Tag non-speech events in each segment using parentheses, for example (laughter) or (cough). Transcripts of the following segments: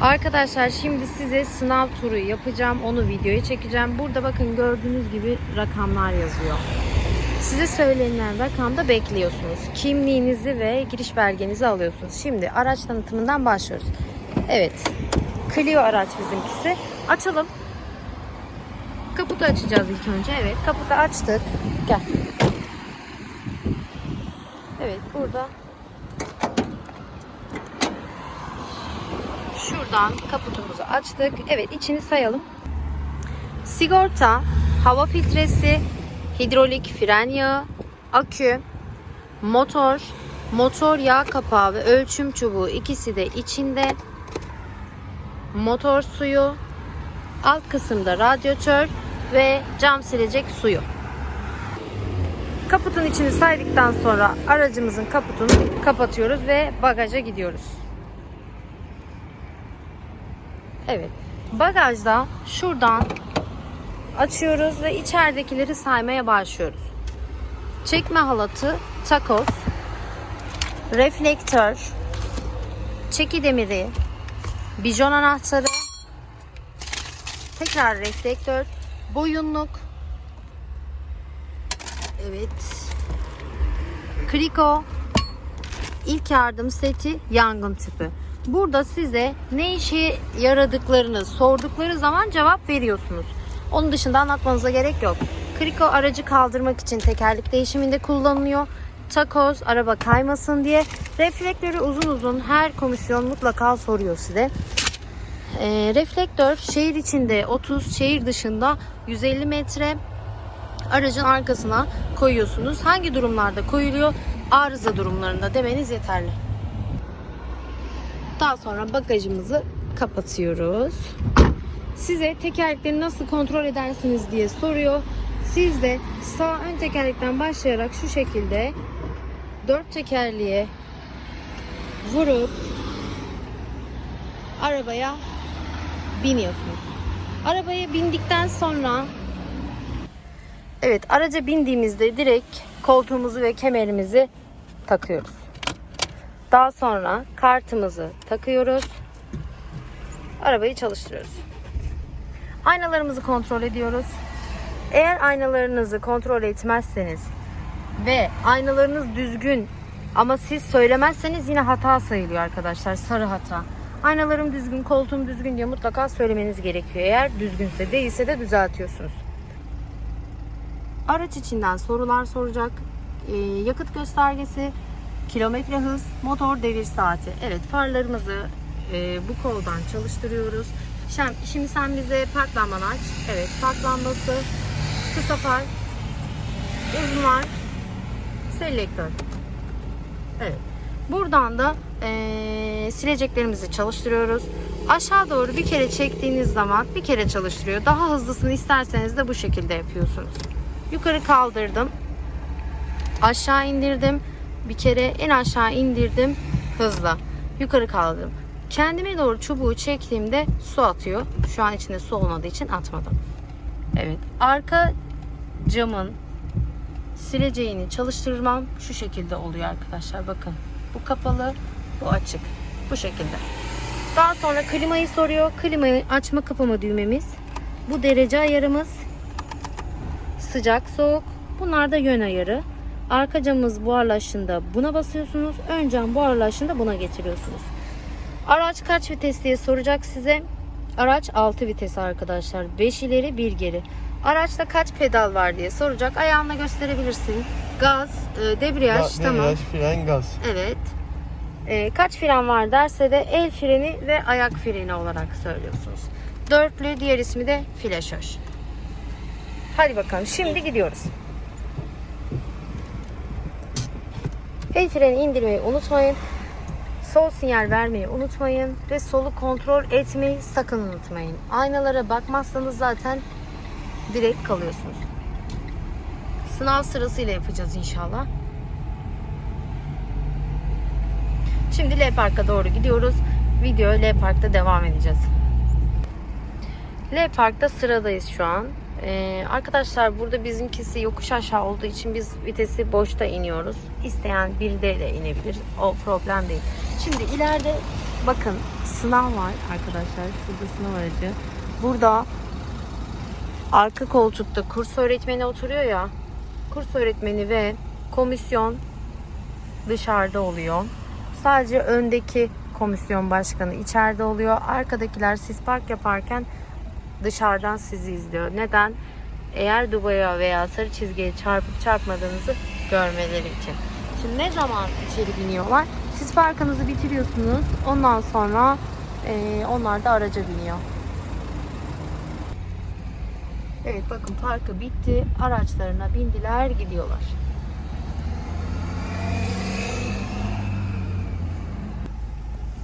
Arkadaşlar şimdi size sınav turu yapacağım. Onu videoya çekeceğim. Burada bakın gördüğünüz gibi rakamlar yazıyor. Size söylenilen rakamda bekliyorsunuz. Kimliğinizi ve giriş belgenizi alıyorsunuz. Şimdi araç tanıtımından başlıyoruz. Evet. Clio araç bizimkisi. Açalım. Kaputu açacağız ilk önce. Evet. Kaputu açtık. Gel. Evet. Burada Şuradan kaputumuzu açtık. Evet içini sayalım. Sigorta, hava filtresi, hidrolik fren yağı, akü, motor, motor yağ kapağı ve ölçüm çubuğu ikisi de içinde. Motor suyu, alt kısımda radyatör ve cam silecek suyu. Kaputun içini saydıktan sonra aracımızın kaputunu kapatıyoruz ve bagaja gidiyoruz. Evet. Bagajda şuradan açıyoruz ve içeridekileri saymaya başlıyoruz. Çekme halatı, takoz, reflektör, çeki demiri, bijon anahtarı, tekrar reflektör, boyunluk, evet, kriko, ilk yardım seti, yangın tüpü. Burada size ne işe yaradıklarını sordukları zaman cevap veriyorsunuz. Onun dışında anlatmanıza gerek yok. Kriko aracı kaldırmak için tekerlek değişiminde kullanılıyor. Takoz araba kaymasın diye. Reflektörü uzun uzun her komisyon mutlaka soruyor size. Ee, reflektör şehir içinde 30, şehir dışında 150 metre aracın arkasına koyuyorsunuz. Hangi durumlarda koyuluyor? Arıza durumlarında demeniz yeterli. Daha sonra bagajımızı kapatıyoruz. Size tekerlekleri nasıl kontrol edersiniz diye soruyor. Siz de sağ ön tekerlekten başlayarak şu şekilde dört tekerleğe vurup arabaya biniyorsunuz. Arabaya bindikten sonra Evet araca bindiğimizde direkt koltuğumuzu ve kemerimizi takıyoruz. Daha sonra kartımızı takıyoruz. Arabayı çalıştırıyoruz. Aynalarımızı kontrol ediyoruz. Eğer aynalarınızı kontrol etmezseniz ve aynalarınız düzgün ama siz söylemezseniz yine hata sayılıyor arkadaşlar. Sarı hata. Aynalarım düzgün, koltuğum düzgün diye mutlaka söylemeniz gerekiyor. Eğer düzgünse değilse de düzeltiyorsunuz. Araç içinden sorular soracak. Ee, yakıt göstergesi, kilometre hız, motor devir saati. Evet farlarımızı e, bu koldan çalıştırıyoruz. Şimdi, şimdi sen bize park lambanı aç. Evet park lambası, kısa far, uzun far, selektör. Evet. Buradan da e, sileceklerimizi çalıştırıyoruz. Aşağı doğru bir kere çektiğiniz zaman bir kere çalıştırıyor. Daha hızlısını isterseniz de bu şekilde yapıyorsunuz. Yukarı kaldırdım. Aşağı indirdim. Bir kere en aşağı indirdim hızla. Yukarı kaldırdım. Kendime doğru çubuğu çektiğimde su atıyor. Şu an içinde su olmadığı için atmadım. Evet. Arka camın sileceğini çalıştırmam şu şekilde oluyor arkadaşlar. Bakın. Bu kapalı, bu açık. Bu şekilde. Daha sonra klimayı soruyor. Klimayı açma kapama düğmemiz. Bu derece ayarımız. Sıcak soğuk. Bunlar da yön ayarı. Arka camımız buharlaştığında buna basıyorsunuz. Ön cam buharlaştığında buna getiriyorsunuz. Araç kaç vites diye soracak size. Araç 6 vites arkadaşlar. 5 ileri 1 geri. Araçta kaç pedal var diye soracak. Ayağınla gösterebilirsin. Gaz, e, debriyaj Ga- tamam. debriyaj, fren, gaz. Evet. E, kaç fren var derse de el freni ve ayak freni olarak söylüyorsunuz. Dörtlü diğer ismi de flaşör. Hadi bakalım şimdi gidiyoruz. El freni indirmeyi unutmayın. Sol sinyal vermeyi unutmayın. Ve solu kontrol etmeyi sakın unutmayın. Aynalara bakmazsanız zaten direkt kalıyorsunuz. Sınav sırasıyla yapacağız inşallah. Şimdi L Park'a doğru gidiyoruz. Video L Park'ta devam edeceğiz. L Park'ta sıradayız şu an. Ee, arkadaşlar burada bizimkisi yokuş aşağı olduğu için biz vitesi boşta iniyoruz. İsteyen bir de inebilir. O problem değil. Şimdi ileride bakın sınav var arkadaşlar. Şurada sınav aracı. Burada arka koltukta kurs öğretmeni oturuyor ya. Kurs öğretmeni ve komisyon dışarıda oluyor. Sadece öndeki komisyon başkanı içeride oluyor. Arkadakiler siz park yaparken dışarıdan sizi izliyor. Neden? Eğer dubaya veya sarı çizgiye çarpıp çarpmadığınızı görmeleri için. Şimdi ne zaman içeri biniyorlar? Siz parkınızı bitiriyorsunuz. Ondan sonra eee, onlar da araca biniyor. Evet bakın parkı bitti. Araçlarına bindiler gidiyorlar.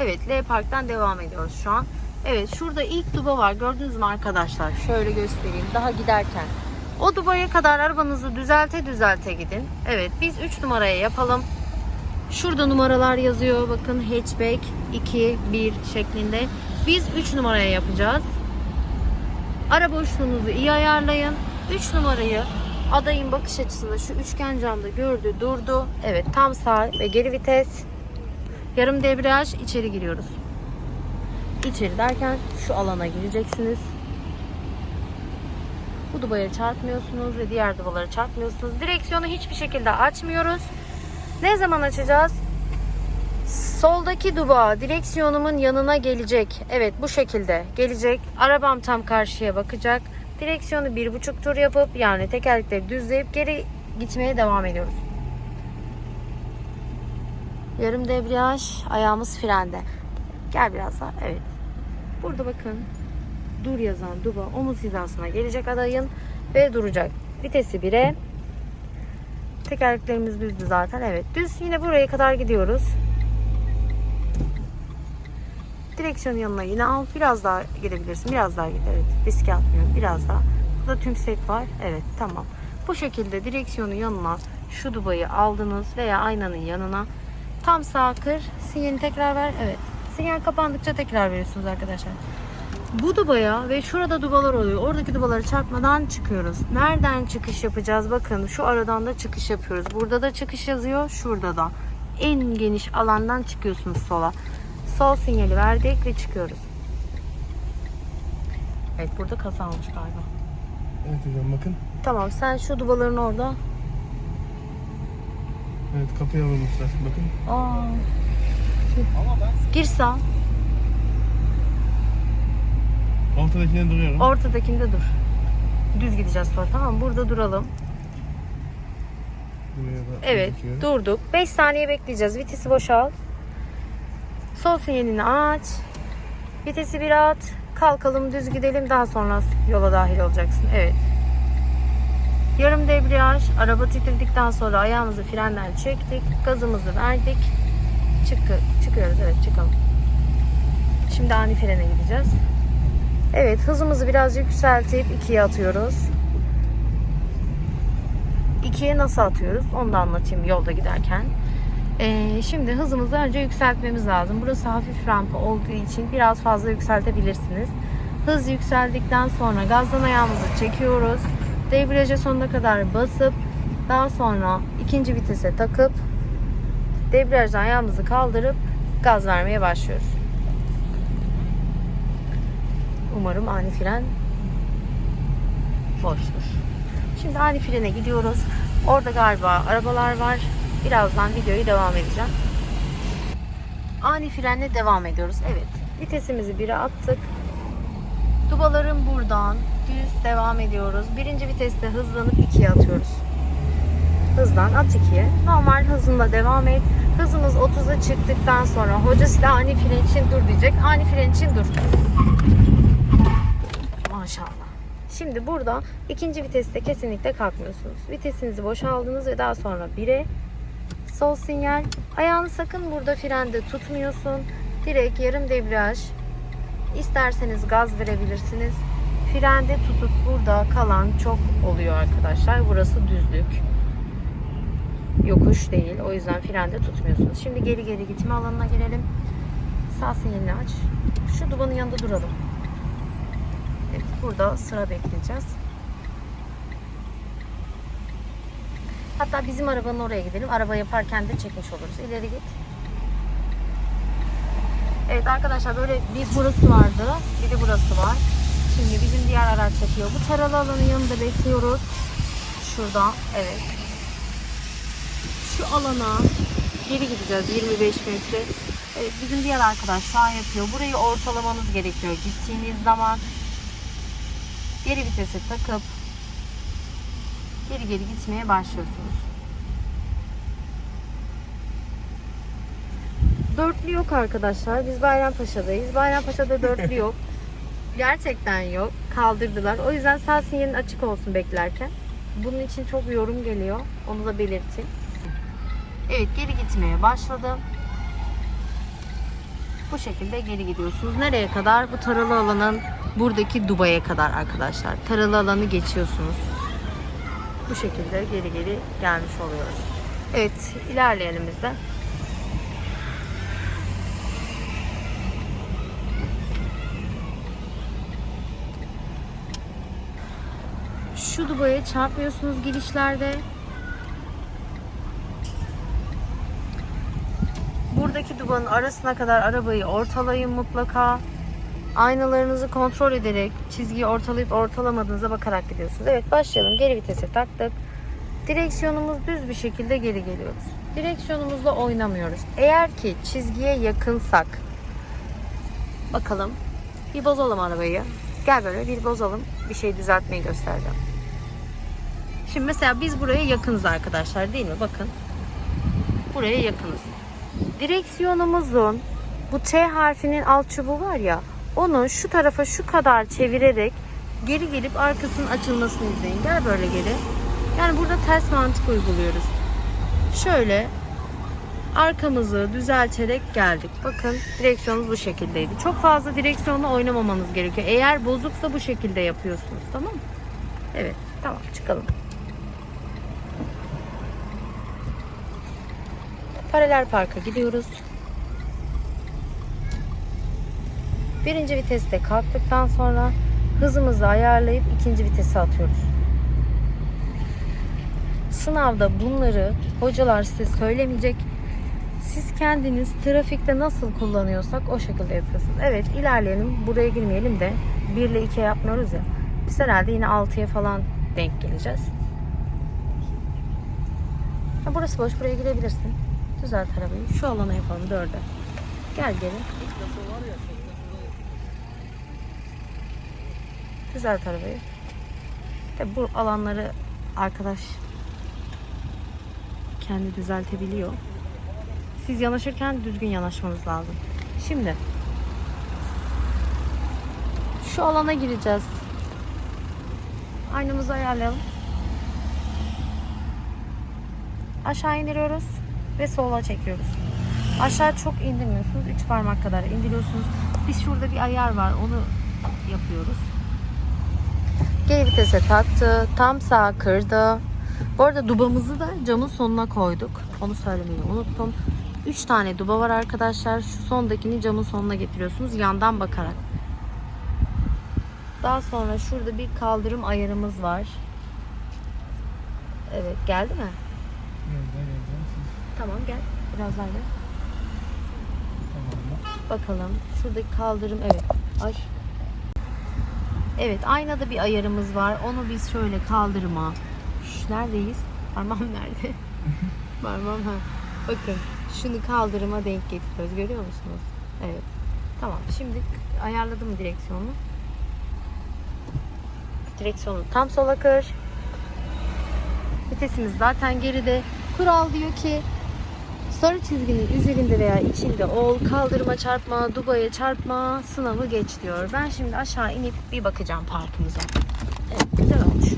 Evet L Park'tan devam ediyoruz şu an. Evet şurada ilk duba var gördünüz mü arkadaşlar? Şöyle göstereyim daha giderken. O dubaya kadar arabanızı düzelte düzelte gidin. Evet biz 3 numaraya yapalım. Şurada numaralar yazıyor. Bakın hatchback 2, 1 şeklinde. Biz 3 numaraya yapacağız. Ara boşluğunuzu iyi ayarlayın. 3 numarayı adayın bakış açısında şu üçgen camda gördü, durdu. Evet tam sağ ve geri vites. Yarım debriyaj içeri giriyoruz. İçeri derken şu alana gireceksiniz. Bu dubaya çarpmıyorsunuz ve diğer dubalara çarpmıyorsunuz. Direksiyonu hiçbir şekilde açmıyoruz. Ne zaman açacağız? Soldaki duba direksiyonumun yanına gelecek. Evet bu şekilde gelecek. Arabam tam karşıya bakacak. Direksiyonu bir buçuk tur yapıp yani tekerlekleri düzleyip geri gitmeye devam ediyoruz. Yarım debriyaj, ayağımız frende. Gel biraz daha. Evet. Burada bakın dur yazan duba omuz hizasına gelecek adayın ve duracak. Vitesi 1'e. Tekerleklerimiz düzdü zaten. Evet. Düz yine buraya kadar gidiyoruz. Direksiyonu yanına yine al. Biraz daha gidebilirsin. Biraz daha git. Evet. Riske atmıyorum. Biraz daha. Burada tümsek var. Evet. Tamam. Bu şekilde direksiyonu yanına şu dubayı aldınız veya aynanın yanına tam sağ kır. Sinyali tekrar ver. Evet. Sinyal kapandıkça tekrar veriyorsunuz arkadaşlar. Bu dubaya ve şurada dubalar oluyor. Oradaki dubaları çarpmadan çıkıyoruz. Nereden çıkış yapacağız? Bakın şu aradan da çıkış yapıyoruz. Burada da çıkış yazıyor. Şurada da. En geniş alandan çıkıyorsunuz sola. Sol sinyali verdik ve çıkıyoruz. Evet burada kasa almış galiba. Evet hocam bakın. Tamam sen şu dubaların orada. Evet kapıya vurmuşlar. Bakın. Aa. Gir sağ. Ortadakine duruyorum. Ortadakinde dur. Düz gideceğiz sonra tamam mı? Burada duralım. Evet durduk. 5 saniye bekleyeceğiz. Vitesi boşalt. Sol sinyalini aç. Vitesi bir at. Kalkalım düz gidelim. Daha sonra yola dahil olacaksın. Evet. Yarım debriyaj. Araba titredikten sonra ayağımızı frenden çektik. Gazımızı verdik. Çıkı, çıkıyoruz. Evet çıkalım. Şimdi ani frene gideceğiz. Evet hızımızı biraz yükseltip ikiye atıyoruz. İkiye nasıl atıyoruz? Onu da anlatayım yolda giderken. Ee, şimdi hızımızı önce yükseltmemiz lazım. Burası hafif rampa olduğu için biraz fazla yükseltebilirsiniz. Hız yükseldikten sonra gazdan ayağımızı çekiyoruz. Debriyaja sonuna kadar basıp daha sonra ikinci vitese takıp debriyajdan ayağımızı kaldırıp gaz vermeye başlıyoruz. Umarım ani fren boştur. Şimdi ani frene gidiyoruz. Orada galiba arabalar var. Birazdan videoyu devam edeceğim. Ani frenle devam ediyoruz. Evet. Vitesimizi 1'e attık. Dubaların buradan düz devam ediyoruz. Birinci viteste hızlanıp 2'ye atıyoruz. Hızdan at 2'ye. Normal hızınla devam et. Hızımız 30'a çıktıktan sonra hoca size ani fren için dur diyecek. Ani fren için dur. Maşallah. Şimdi burada ikinci viteste kesinlikle kalkmıyorsunuz. Vitesinizi boşaldınız ve daha sonra 1'e sol sinyal. Ayağını sakın burada frende tutmuyorsun. Direkt yarım debriyaj. İsterseniz gaz verebilirsiniz. Frende tutup burada kalan çok oluyor arkadaşlar. Burası düzlük. Yokuş değil. O yüzden frende tutmuyorsunuz. Şimdi geri geri gitme alanına gelelim. Sağ sinyalini aç. Şu dubanın yanında duralım. Evet, burada sıra bekleyeceğiz. Hatta bizim arabanın oraya gidelim. Araba yaparken de çekmiş oluruz. İleri git. Evet arkadaşlar böyle bir burası vardı. Bir de burası var. Şimdi bizim diğer araç yapıyor. Bu taralı alanın yanında bekliyoruz. Şurada. Evet. Şu alana geri gideceğiz 25 metre. Evet, bizim diğer arkadaş şu an yapıyor. Burayı ortalamanız gerekiyor. Gittiğiniz zaman geri vitese takıp geri geri gitmeye başlıyorsunuz. Dörtlü yok arkadaşlar. Biz Bayrampaşa'dayız. Bayrampaşa'da dörtlü yok. (laughs) Gerçekten yok. Kaldırdılar. O yüzden sağ sinyalin açık olsun beklerken. Bunun için çok yorum geliyor. Onu da belirteyim. Evet geri gitmeye başladım. Bu şekilde geri gidiyorsunuz. Nereye kadar? Bu taralı alanın buradaki Dubai'ye kadar arkadaşlar. Taralı alanı geçiyorsunuz. Bu şekilde geri geri gelmiş oluyoruz. Evet ilerleyelim biz de. Şu Dubai'ye çarpmıyorsunuz girişlerde. Buradaki dubanın arasına kadar arabayı ortalayın mutlaka. Aynalarınızı kontrol ederek çizgiyi ortalayıp ortalamadığınıza bakarak gidiyorsunuz. Evet başlayalım. Geri vitese taktık. Direksiyonumuz düz bir şekilde geri geliyoruz. Direksiyonumuzla oynamıyoruz. Eğer ki çizgiye yakınsak bakalım bir bozalım arabayı. Gel böyle bir bozalım. Bir şey düzeltmeyi göstereceğim. Şimdi mesela biz buraya yakınız arkadaşlar değil mi? Bakın. Buraya yakınız direksiyonumuzun bu T harfinin alt çubuğu var ya onu şu tarafa şu kadar çevirerek geri gelip arkasının açılmasını izleyin. Gel böyle geri. Yani burada ters mantık uyguluyoruz. Şöyle arkamızı düzelterek geldik. Bakın direksiyonumuz bu şekildeydi. Çok fazla direksiyonla oynamamanız gerekiyor. Eğer bozuksa bu şekilde yapıyorsunuz. Tamam mı? Evet. Tamam çıkalım. Paralel parka gidiyoruz. Birinci viteste kalktıktan sonra hızımızı ayarlayıp ikinci vitese atıyoruz. Sınavda bunları hocalar size söylemeyecek. Siz kendiniz trafikte nasıl kullanıyorsak o şekilde yapıyorsunuz. Evet ilerleyelim. Buraya girmeyelim de 1 ile 2 yapmıyoruz ya. Biz herhalde yine 6'ya falan denk geleceğiz. Burası boş. Buraya girebilirsin. Düzelt arabayı. Şu alana yapalım dörde. Gel geri. Düzelt arabayı. Tabi bu alanları arkadaş kendi düzeltebiliyor. Siz yanaşırken düzgün yanaşmanız lazım. Şimdi şu alana gireceğiz. Aynamızı ayarlayalım. Aşağı indiriyoruz ve sola çekiyoruz. Aşağı çok indirmiyorsunuz. 3 parmak kadar indiriyorsunuz. Biz şurada bir ayar var. Onu yapıyoruz. Geri vitese taktı. Tam sağ kırdı. Bu arada dubamızı da camın sonuna koyduk. Onu söylemeyi unuttum. 3 tane duba var arkadaşlar. Şu sondakini camın sonuna getiriyorsunuz. Yandan bakarak. Daha sonra şurada bir kaldırım ayarımız var. Evet geldi mi? Tamam gel. Biraz daha gel. Tamam. Bakalım. Şuradaki kaldırım evet. Ay. Evet aynada bir ayarımız var. Onu biz şöyle kaldırıma. Şş, neredeyiz? Parmağım (laughs) nerede? (laughs) Parmağım ha. Bakın şunu kaldırıma denk getiriyoruz. Görüyor musunuz? Evet. Tamam. Şimdi ayarladım mı direksiyonu? Direksiyonu tam sola kır. Vitesimiz zaten geride. Kural diyor ki Sarı çizginin üzerinde veya içinde ol, kaldırıma çarpma, dubaya çarpma, sınavı geç diyor. Ben şimdi aşağı inip bir bakacağım parkımıza. Evet, güzel olmuş.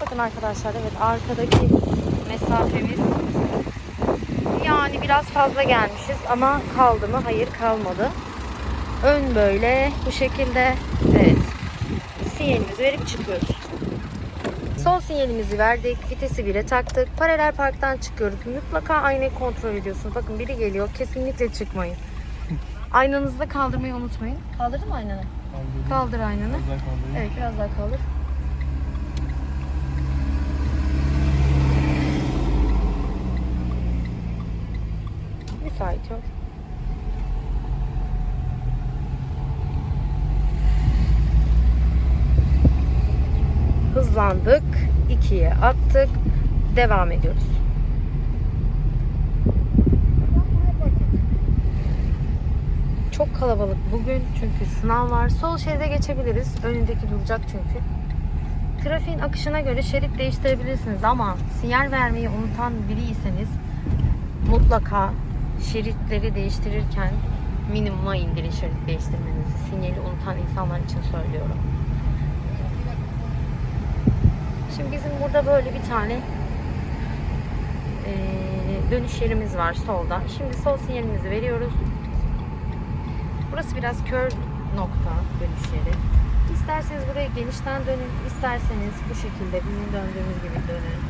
Bakın arkadaşlar, evet arkadaki mesafemiz yani biraz fazla gelmişiz ama kaldı mı? Hayır kalmadı. Ön böyle bu şekilde evet sinyalimizi verip çıkıyoruz. Son sinyalimizi verdik. Vitesi 1'e taktık. Paralel parktan çıkıyoruz. Mutlaka aynayı kontrol ediyorsunuz. Bakın biri geliyor. Kesinlikle çıkmayın. Aynanızı da kaldırmayı unutmayın. Kaldırdın mı aynanı? Kaldırdım. Kaldır aynanı. Biraz daha. Evet biraz daha kaldır. Müsait yok. hızlandık. 2'ye attık. Devam ediyoruz. Çok kalabalık bugün çünkü sınav var. Sol şeride geçebiliriz. Önündeki duracak çünkü. Trafiğin akışına göre şerit değiştirebilirsiniz ama sinyal vermeyi unutan biriyseniz mutlaka şeritleri değiştirirken minimuma indirin şerit değiştirmenizi. Sinyali unutan insanlar için söylüyorum. Şimdi bizim burada böyle bir tane eee, dönüş yerimiz var solda. Şimdi sol sinyalimizi veriyoruz. Burası biraz kör nokta dönüş yeri. İsterseniz buraya genişten dönün, isterseniz bu şekilde bizim döndüğümüz gibi dönün.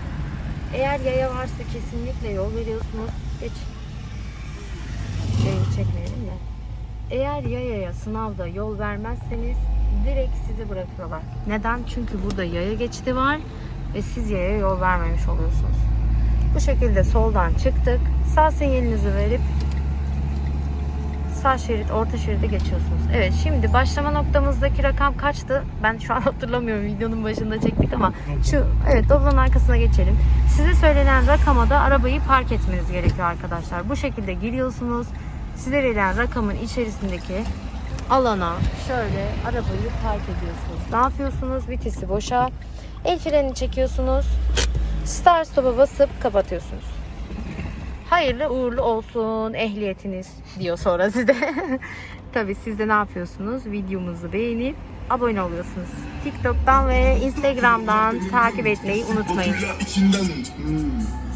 Eğer yaya varsa kesinlikle yol veriyorsunuz. Geç. Şeyi çekmeyelim de. Eğer yayaya sınavda yol vermezseniz direkt sizi bırakıyorlar. Neden? Çünkü burada yaya geçidi var ve siz yaya yol vermemiş oluyorsunuz. Bu şekilde soldan çıktık. Sağ sinyalinizi verip sağ şerit, orta şeride geçiyorsunuz. Evet şimdi başlama noktamızdaki rakam kaçtı? Ben şu an (laughs) hatırlamıyorum. Videonun başında çektik ama şu evet doblanın arkasına geçelim. Size söylenen rakama da arabayı park etmeniz gerekiyor arkadaşlar. Bu şekilde giriyorsunuz. Size verilen rakamın içerisindeki alana şöyle arabayı park ediyorsunuz. Ne yapıyorsunuz? Vitesi boşa. El freni çekiyorsunuz. Start stop'a basıp kapatıyorsunuz. Hayırlı uğurlu olsun ehliyetiniz diyor sonra size. (laughs) Tabi siz de ne yapıyorsunuz? Videomuzu beğenip abone oluyorsunuz. TikTok'tan ve Instagram'dan takip etmeyi unutmayın. Hmm.